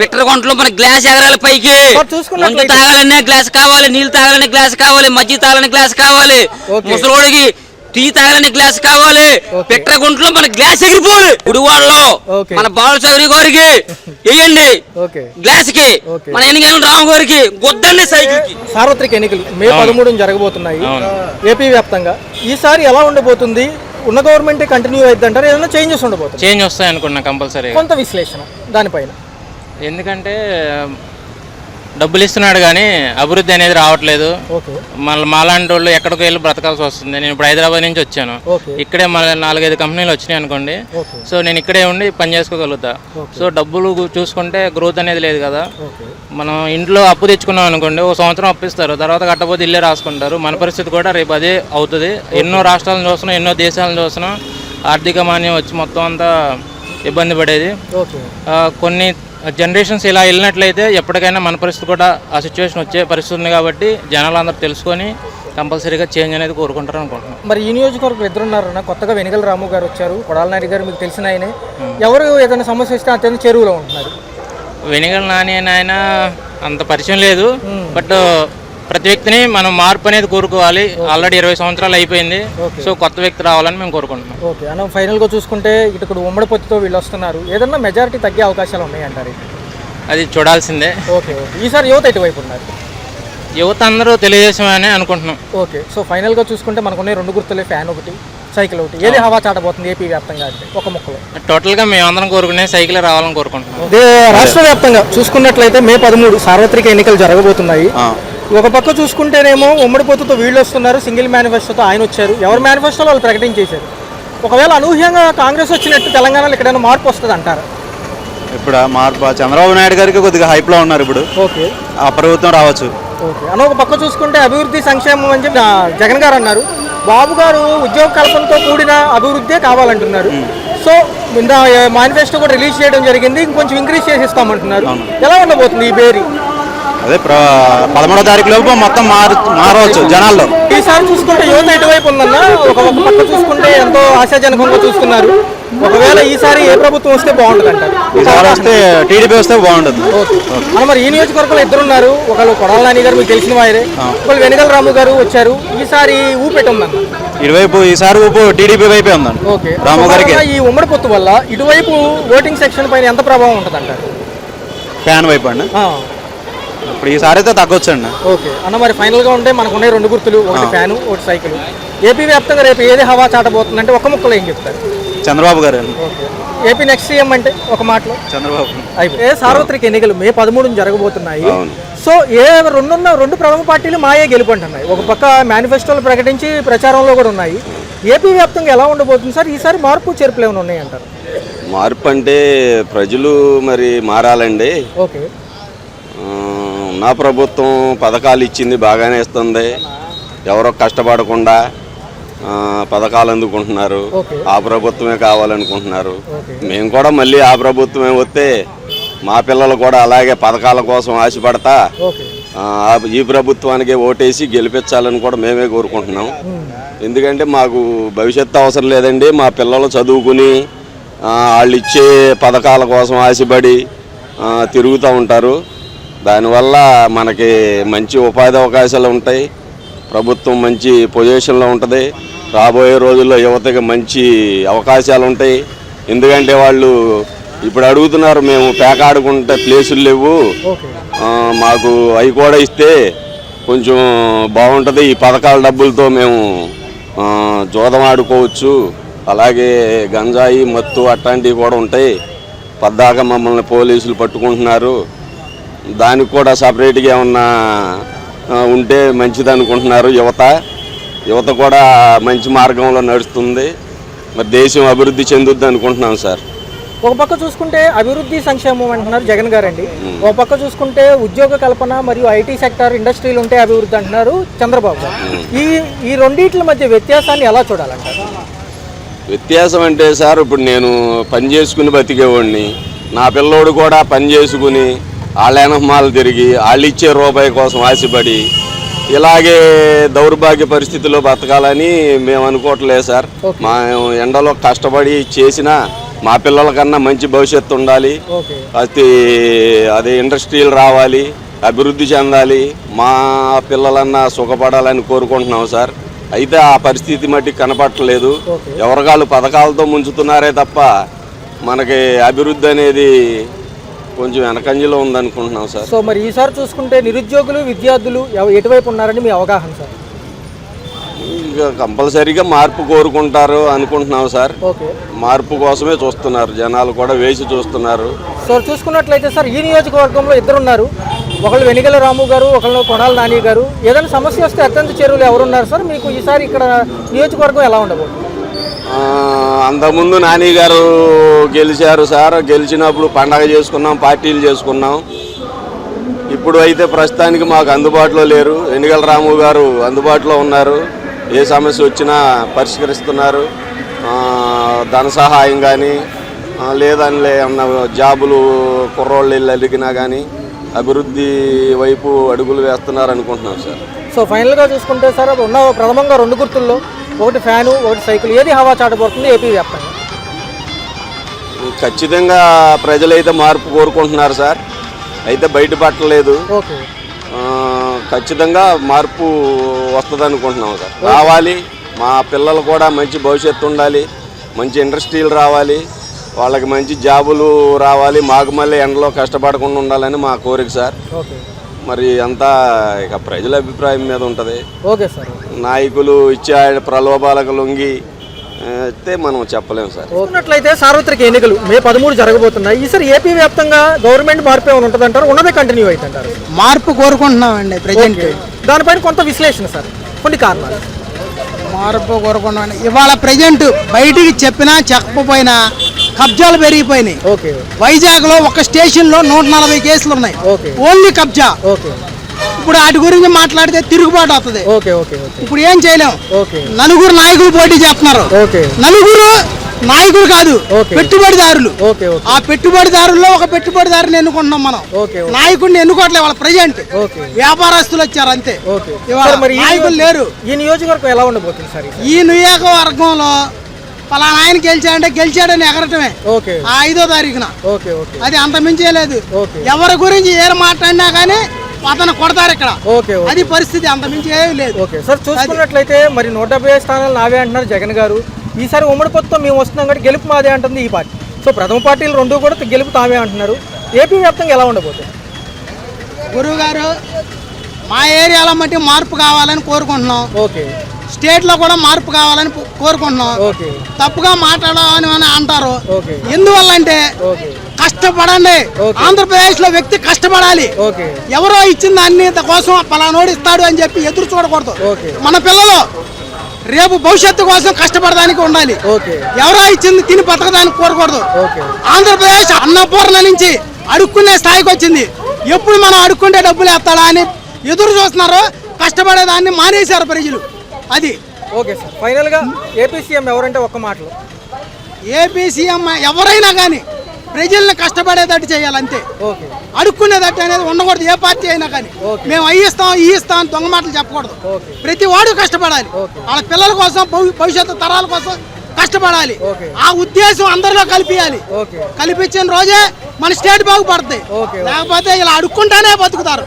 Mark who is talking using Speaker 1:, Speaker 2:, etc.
Speaker 1: పిట్ర గుంటలో మన గ్లాస్ ఎగరాలి పైకి. మందు తాగాలనే గ్లాస్ కావాలి నీళ్ళు తాగాలనే గ్లాస్ కావాలి మజ్జి తాగాలని గ్లాస్ కావాలి. ముసలోడికి టీ తాగాలని గ్లాస్ కావాలి. పిట్ర గుంటలో మన గ్లాస్ ఎగిరిపోవాలి. గుడివాడలో. మన బాల చౌరి గారికి వేయండి.
Speaker 2: గ్లాస్కి.
Speaker 1: మన ఎన్నికల రాము గారికి గుద్దండి సైకిల్కి
Speaker 2: సార్వత్రిక ఎన్నికలు మే పదమూడున జరగబోతున్నాయి. ఏపీ వ్యాప్తంగా ఈసారి ఎలా ఉండబోతుంది? ఉన్న గవర్నమెంట్ కంటిన్యూ అయిద్ది అంటారు ఏదైనా చేంజెస్ ఉండబోతుంది
Speaker 3: చేంజ్ వస్తాయి అనుకున్నా కంపల్సరీ
Speaker 2: కొంత విశ్లేషణ దానిపైన.
Speaker 3: ఎందుకంటే డబ్బులు ఇస్తున్నాడు కానీ అభివృద్ధి అనేది రావట్లేదు. మళ్ళీ మాలాంటి వాళ్ళు ఎక్కడికి వెళ్ళి బ్రతకాల్సి వస్తుంది. నేను ఇప్పుడు హైదరాబాద్ నుంచి వచ్చాను. ఇక్కడే మన నాలుగైదు కంపెనీలు వచ్చినాయి అనుకోండి. సో నేను ఇక్కడే ఉండి పని చేసుకోగలుగుతా. సో డబ్బులు చూసుకుంటే గ్రోత్ అనేది లేదు కదా. మనం ఇంట్లో అప్పు తెచ్చుకున్నాం అనుకోండి ఒక సంవత్సరం అప్పిస్తారు తర్వాత కట్టపోతే ఇల్లే రాసుకుంటారు. మన పరిస్థితి కూడా రేపు అదే అవుతుంది. ఎన్నో రాష్ట్రాలను చూస్తున్నాం ఎన్నో దేశాలను చూస్తున్నాం. ఆర్థిక మాన్యం వచ్చి మొత్తం అంతా ఇబ్బంది పడేది. కొన్ని జనరేషన్స్ ఇలా వెళ్ళినట్లయితే ఎప్పటికైనా మన పరిస్థితి కూడా ఆ సిచ్యువేషన్ వచ్చే పరిస్థితి ఉంది కాబట్టి జనాలు అందరూ తెలుసుకొని కంపల్సరీగా చేంజ్ అనేది కోరుకుంటారు అనుకుంటున్నాం.
Speaker 2: మరి ఈ నియోజకవర్గం ఇద్దరున్నారన్న కొత్తగా వెనిగల రాము గారు వచ్చారు కొడాల నాయుడు గారు మీకు తెలిసిన ఆయనే. ఎవరు ఏదైనా సమస్య వస్తే అత్యంత చెరువులో ఉంటున్నారు?
Speaker 3: వెనిగల్ నాని అని ఆయన అంత పరిచయం లేదు బట్ ప్రతి వ్యక్తిని మనం మార్పు అనేది కోరుకోవాలి. ఆల్రెడీ ఇరవై సంవత్సరాలు అయిపోయింది.
Speaker 2: ఓకే.
Speaker 3: సో కొత్త వ్యక్తి రావాలని మేము కోరుకుంటున్నాం.
Speaker 2: ఓకే. అన్న ఫైనల్గా చూసుకుంటే ఇక్కడ ఉమ్మడి పొత్తుతో వీళ్ళు వస్తున్నారు. ఏదన్నా మెజారిటీ తగ్గే అవకాశాలు ఉన్నాయంటారు
Speaker 3: అది చూడాల్సిందే.
Speaker 2: Okay okay. ఈసారి యువత ఎటువైపు ఉన్నారు?
Speaker 3: యువత అందరూ తెలుగుదేశం అని అనుకుంటున్నాం.
Speaker 2: ఓకే. సో ఫైనల్గా చూసుకుంటే మనకున్న రెండు గుర్తులే. ఫ్యాన్ ఒకటి సైకిల్ ఒకటి. ఏది హవా చాటబోతుంది ఏపీ వ్యాప్తంగా అంటే? ఒక ముక్కలో.
Speaker 3: టోటల్గా మేమందరం కోరుకునే సైకిల్ రావాలని కోరుకుంటున్నాం.
Speaker 2: రాష్ట్ర వ్యాప్తంగా చూసుకున్నట్లయితే మే పదమూడు సార్వత్రిక ఎన్నికలు జరగబోతున్నాయి. ఒక పక్క చూసుకుంటేనేమో ఉమ్మడి పొత్తుతో వీళ్ళు వస్తున్నారు సింగిల్ మేనిఫెస్టోతో ఆయన వచ్చారు. ఎవరు మేనిఫెస్టోలో వాళ్ళు ప్రకటించేశారు ఒకవేళ అనూహ్యంగా కాంగ్రెస్ వచ్చినట్టు తెలంగాణలో ఎక్కడైనా మార్పు వస్తుంది అంటారు?
Speaker 4: ఇప్పుడు మార్పు చంద్రబాబు నాయుడు గారికి కొద్దిగా హైప్లో ఉన్నారు ఇప్పుడు.
Speaker 2: ఓకే.
Speaker 4: ఆ ప్రభుత్వం రావచ్చు.
Speaker 2: ఓకే. అన్న ఒక పక్క చూసుకుంటే అభివృద్ధి సంక్షేమం అని చెప్పి జగన్ గారు అన్నారు. బాబు గారు ఉద్యోగ కల్పనతో కూడిన అభివృద్ధే కావాలంటున్నారు. సో మేనిఫెస్టో కూడా రిలీజ్ చేయడం జరిగింది. ఇంకొంచెం ఇంక్రీజ్ చేసి ఇస్తామంటున్నారు ఎలా ఉండబోతుంది ఈ బేరీ?
Speaker 4: అదే ప్ర పదమూడో తారీఖు లోపు మొత్తం మారు మారవచ్చు జనాల్లో.
Speaker 2: ఈసారి చూసుకుంటే యువత ఎటువైపు ఉందన్న? ఒక ఒక పక్క చూసుకుంటే ఎంతో ఆశాజనకంగా చూస్తున్నారు. ఒకవేళ ఈసారి ఏ ప్రభుత్వం వస్తే బాగుంటుంది
Speaker 4: ఈసారి వస్తే టీడీపీ వస్తే బాగుంటుంది.
Speaker 2: అన్న మరి ఈ నియోజకవర్గంలో ఇద్దరు ఉన్నారు ఒకళ్ళు కొడాల నాని గారు మీకు తెలిసిన వారే. ఒకళ్ళు వెనగల రాము గారు వచ్చారు. ఈసారి ఊపెట్టి ఉందన్న.
Speaker 4: ఇటువైపు ఈసారి ఊపు టీడీపీ వైపే ఉందండి
Speaker 2: ఓకే.
Speaker 4: రాము గారికి.
Speaker 2: ఈ ఉమ్మడి పొత్తు వల్ల ఇటువైపు ఓటింగ్ సెక్షన్ పైన ఎంత ప్రభావం ఉంటుంది అంటారు
Speaker 4: ఫ్యాన్ వైపు అండి. ఇప్పుడు ఈసారి అయితే తగ్గొచ్చండి.
Speaker 2: ఓకే. అన్న మరి ఫైనల్గా ఉంటే మనకు ఉన్నాయి రెండు గుర్తులు ఒకటి ఫ్యాను ఒకటి సైకిల్ ఏపీ వ్యాప్తంగా రేపు ఏది హవా చాటబోతుందంటే ఒక ముక్కలో ఏం చెప్తారు?
Speaker 4: చంద్రబాబు గారు అండి.
Speaker 2: ఓకే. ఏపీ నెక్స్ట్ సీఎం అంటే ఒక మాటలో?
Speaker 4: చంద్రబాబు.
Speaker 2: అయిపోయి ఏ సార్వత్రిక ఎన్నికలు మే పదమూడున జరగబోతున్నాయి. సో ఏ రెండున్న రెండు ప్రముఖ పార్టీలు మాయే గెలుపంటున్నాయి. ఒక పక్క మేనిఫెస్టోలు ప్రకటించి ప్రచారంలో కూడా ఉన్నాయి. ఏపీ వ్యాప్తంగా ఎలా ఉండబోతుంది సార్? ఈసారి మార్పు చేర్పులు ఏమైనా ఉన్నాయి అంటారు
Speaker 5: మార్పు అంటే ప్రజలు మరి మారాలండి.
Speaker 2: ఓకే.
Speaker 5: నా ప్రభుత్వం పథకాలు ఇచ్చింది బాగానే ఇస్తుంది. ఎవరో కష్టపడకుండా పథకాలు అందుకుంటున్నారు. ఆ ప్రభుత్వమే కావాలనుకుంటున్నారు. మేము కూడా మళ్ళీ ఆ ప్రభుత్వమే వస్తే మా పిల్లలు కూడా అలాగే పథకాల కోసం ఆశపడతా ఈ ప్రభుత్వానికి ఓటేసి గెలిపించాలని కూడా మేమే కోరుకుంటున్నాం. ఎందుకంటే మాకు భవిష్యత్తు అవసరం లేదండి. మా పిల్లలు చదువుకుని వాళ్ళు ఇచ్చే పథకాల కోసం ఆశపడి తిరుగుతూ ఉంటారు. దానివల్ల మనకి మంచి ఉపాధి అవకాశాలు ఉంటాయి. ప్రభుత్వం మంచి పొజిషన్లో ఉంటుంది. రాబోయే రోజుల్లో యువతకి మంచి అవకాశాలు ఉంటాయి. ఎందుకంటే వాళ్ళు ఇప్పుడు అడుగుతున్నారు మేము పేకాడుకుంటే ప్లేసులు లేవు. మాకు అవి కూడా ఇస్తే కొంచెం బాగుంటుంది. ఈ పథకాల డబ్బులతో మేము జోదం ఆడుకోవచ్చు. అలాగే గంజాయి మత్తు అట్లాంటివి కూడా ఉంటాయి. పద్దాక మమ్మల్ని పోలీసులు పట్టుకుంటున్నారు. దానికి కూడా సపరేట్గా ఏమన్నా ఉంటే మంచిది అనుకుంటున్నారు యువత. యువత కూడా మంచి మార్గంలో నడుస్తుంది. మరి దేశం అభివృద్ధి చెందుద్ది అనుకుంటున్నాం సార్.
Speaker 2: ఒక పక్క చూసుకుంటే అభివృద్ధి సంక్షేమం అంటున్నారు జగన్ గారండి. ఒక పక్క చూసుకుంటే ఉద్యోగ కల్పన మరియు ఐటీ సెక్టర్ ఇండస్ట్రీలు ఉంటే అభివృద్ధి అంటున్నారు చంద్రబాబు ఈ ఈ రెండింటి మధ్య వ్యత్యాసాన్ని ఎలా చూడాలంటారు?
Speaker 5: వ్యత్యాసం అంటే సార్ ఇప్పుడు నేను పని చేసుకుని బతికేవాడిని. నా పిల్లోడు కూడా పని చేసుకుని వాళ్ళ వెనకమాలు తిరిగి వాళ్ళు ఇచ్చే రూపాయి కోసం ఆశపడి ఇలాగే దౌర్భాగ్య పరిస్థితుల్లో బతకాలని మేము అనుకోవట్లేదు సార్. మా ఎండలో కష్టపడి చేసిన మా పిల్లల కన్నా మంచి భవిష్యత్తు ఉండాలి. అది అదే ఇండస్ట్రీలు రావాలి అభివృద్ధి చెందాలి మా పిల్లలన్నా సుఖపడాలని కోరుకుంటున్నాం సార్. అయితే ఆ పరిస్థితి మట్టి కనపట్టలేదు. ఎవరికాళ్ళు పథకాలతో ముంచుతున్నారే తప్ప మనకి అభివృద్ధి అనేది కొంచెం వెనకంజలో ఉందనుకుంటున్నాం సార్.
Speaker 2: సో మరి ఈసారి చూసుకుంటే నిరుద్యోగులు విద్యార్థులు ఎవ- ఎటువైపు ఉన్నారని మీ అవగాహన సార్?
Speaker 5: ఇక కంపల్సరీగా మార్పు కోరుకుంటారు అనుకుంటున్నాం సార్.
Speaker 2: ఓకే.
Speaker 5: మార్పు కోసమే చూస్తున్నారు. జనాలు కూడా వేసి చూస్తున్నారు.
Speaker 2: సో చూసుకున్నట్లయితే సార్ ఈ నియోజకవర్గంలో ఇద్దరు ఉన్నారు ఒకళ్ళు వెనిగల రాము గారు ఒకళ్ళు కొడాల నాని గారు. ఏదైనా సమస్య వస్తే అత్యంత చెరువులు ఎవరున్నారు సార్? మీకు ఈసారి ఇక్కడ నియోజకవర్గం ఎలా ఉండబోతుంది?
Speaker 5: అంతకుముందు నాని గారు గెలిచారు సార్. గెలిచినప్పుడు పండగ చేసుకున్నాం పార్టీలు చేసుకున్నాం. ఇప్పుడు అయితే ప్రస్తుతానికి మాకు అందుబాటులో లేరు. ఎన్నికల రాము గారు అందుబాటులో ఉన్నారు. ఏ సమస్య వచ్చినా పరిష్కరిస్తున్నారు. ధన సహాయం కానీ లేదని ఏమన్నా జాబులు కుర్రోళ్ళు ఇల్లు అడిగినా కానీ అభివృద్ధి వైపు అడుగులు వేస్తున్నారు అనుకుంటున్నాం సార్.
Speaker 2: సో ఫైనల్గా చూసుకుంటే సార్ ఉన్న ప్రథమంగా రెండు గుర్తుల్లో? ఒకటి ఫ్యాను ఒకటి సైకిల్ ఏది హవా చాటబోతుంది ఏపీ వ్యాప్తంగా.
Speaker 5: ఖచ్చితంగా ప్రజలైతే మార్పు కోరుకుంటున్నారు సార్. అయితే
Speaker 2: ఓకే.
Speaker 5: ఆ, ఖచ్చితంగా మార్పు వస్తుంది అనుకుంటున్నాం సార్. రావాలి. మా పిల్లలు కూడా మంచి భవిష్యత్తు ఉండాలి. మంచి ఇండస్ట్రీలు రావాలి. వాళ్ళకి మంచి జాబులు రావాలి. మాకు మళ్ళీ ఎండలో కష్టపడకుండా ఉండాలని మా కోరిక సార్. మరి అంతా ఇక ప్రజల అభిప్రాయం మీద ఉంటుంది.
Speaker 2: ఓకే సార్
Speaker 5: నాయకులు ఇచ్చే ప్రలోభాలకు లొంగి అయితే మనం చెప్పలేము సార్.
Speaker 2: చూసుకున్నట్లయితే సార్వత్రిక ఎన్నికలు మే పదమూడు జరగబోతున్నాయి. ఈసారి ఏపీ వ్యాప్తంగా గవర్నమెంట్ మార్పు ఏమైనా ఉంటుంది అంటారు ఉన్నదే కంటిన్యూ అవుతుంటారు
Speaker 6: మార్పు కోరుకుంటున్నామండి ప్రజెంట్.
Speaker 2: దానిపైన కొంత విశ్లేషణ సార్ కొన్ని కారణాలు.
Speaker 6: మార్పు కోరుకుంటున్నాం ఇవాళ ప్రజెంట్ బయటికి చెప్పినా చెప్పకపోయినా కబ్జాలు పెరిగిపోయినాయి.
Speaker 2: ఓకే.
Speaker 6: వైజాగ్లో ఒక స్టేషన్లో నూట నలభై కేసులు ఉన్నాయి. ఓన్లీ కబ్జా.
Speaker 2: ఓకే.
Speaker 6: ఇప్పుడు వాటి గురించి మాట్లాడితే తిరుగుబాటు వస్తుంది
Speaker 2: ఓకే ఓకే ఓకే.
Speaker 6: ఇప్పుడు ఏం చేయలేం?
Speaker 2: ఓకే.
Speaker 6: నలుగురు నాయకులు పోటీ చేస్తున్నారు.
Speaker 2: ఓకే.
Speaker 6: నలుగురు నాయకులు కాదు. పెట్టుబడిదారులు. ఆ పెట్టుబడిదారుల్లో ఒక పెట్టుబడిదారుని ఎన్నుకుంటున్నాం మనం. నాయకుడిని ఎన్నుకోవట్లే వాళ్ళ ప్రజెంట్
Speaker 2: ఓకే.
Speaker 6: వ్యాపారస్తులు వచ్చారు అంతే. నాయకులు లేరు.
Speaker 2: ఈ నియోజకవర్గం ఎలా ఉండబోతుంది సార్?
Speaker 6: ఈ నియోజకవర్గంలో పలానా ఆయన గెలిచాడంటే గెలిచాడని ఎగరటమే.
Speaker 2: ఓకే.
Speaker 6: ఆ ఐదో తారీఖున.
Speaker 2: Okay okay.
Speaker 6: అది అంత మించే లేదు. ఎవరి గురించి ఏం మాట్లాడినా కానీ అతను కొడతారు ఇక్కడ.
Speaker 2: ఓకే
Speaker 6: అది పరిస్థితి అంత మించి ఏమీ లేదు.
Speaker 2: ఓకే. సార్ చూసుకున్నట్లయితే మరి నూట డెబ్బై స్థానాలు నావే అంటున్నారు జగన్ గారు. ఈసారి ఉమ్మడి పొత్తుతో మేము వస్తున్నాం కాబట్టి గెలుపు మాదే అంటుంది ఈ పార్టీ. సో ప్రథమ పార్టీలు రెండు కూడా గెలుపు తామే అంటున్నారు. ఏపీ వ్యాప్తంగా ఎలా ఉండబోతుంది?
Speaker 6: గురువు గారు మా ఏరియాలో మట్టి మార్పు కావాలని కోరుకుంటున్నాం.
Speaker 2: ఓకే.
Speaker 6: స్టేట్లో కూడా మార్పు కావాలని కోరుకుంటున్నాం. తప్పుగా మాట్లాడాలని అని అంటారు. ఎందువల్ల అంటే కష్టపడండి. ఆంధ్రప్రదేశ్లో వ్యక్తి కష్టపడాలి. ఎవరో ఇచ్చిన దాన్ని కోసం పలానోడు ఇస్తాడు అని చెప్పి ఎదురు చూడకూడదు. మన పిల్లలు రేపు భవిష్యత్తు కోసం కష్టపడడానికి ఉండాలి. ఎవరో ఇచ్చింది తిని బతకడానికి కోరకూడదు. ఆంధ్రప్రదేశ్ అన్నపూర్ణ నుంచి అడుక్కునే స్థాయికి వచ్చింది. ఎప్పుడు మనం అడుక్కుంటే డబ్బులు వేస్తాడా అని ఎదురు చూస్తున్నారు. కష్టపడేదాన్ని మానేశారు ప్రజలు. అది.
Speaker 2: Okay sir. ఫైనల్గా ఏపీ సీఎం ఎవరంటే ఒక్క మాటలో.
Speaker 6: ఏపీ సీఎం ఎవరైనా కానీ ప్రజల్ని కష్టపడేటట్టు చేయాలంతే.
Speaker 2: ఓకే.
Speaker 6: అడుక్కునేదట్టు అనేది ఉండకూడదు ఏ పార్టీ అయినా కానీ. మేము అవి ఇస్తాం ఈ ఇస్తాం అని దొంగ మాటలు చెప్పకూడదు. ప్రతి వాడు కష్టపడాలి. వాళ్ళ పిల్లల కోసం భవి- భవిష్యత్తు తరాల కోసం కష్టపడాలి. ఆ ఉద్దేశం అందరిలో కలిపియాలి. కల్పించిన రోజే మన స్టేట్ బాగుపడుతుంది. లేకపోతే ఇలా అడుక్కుంటానే బతుకుతారు.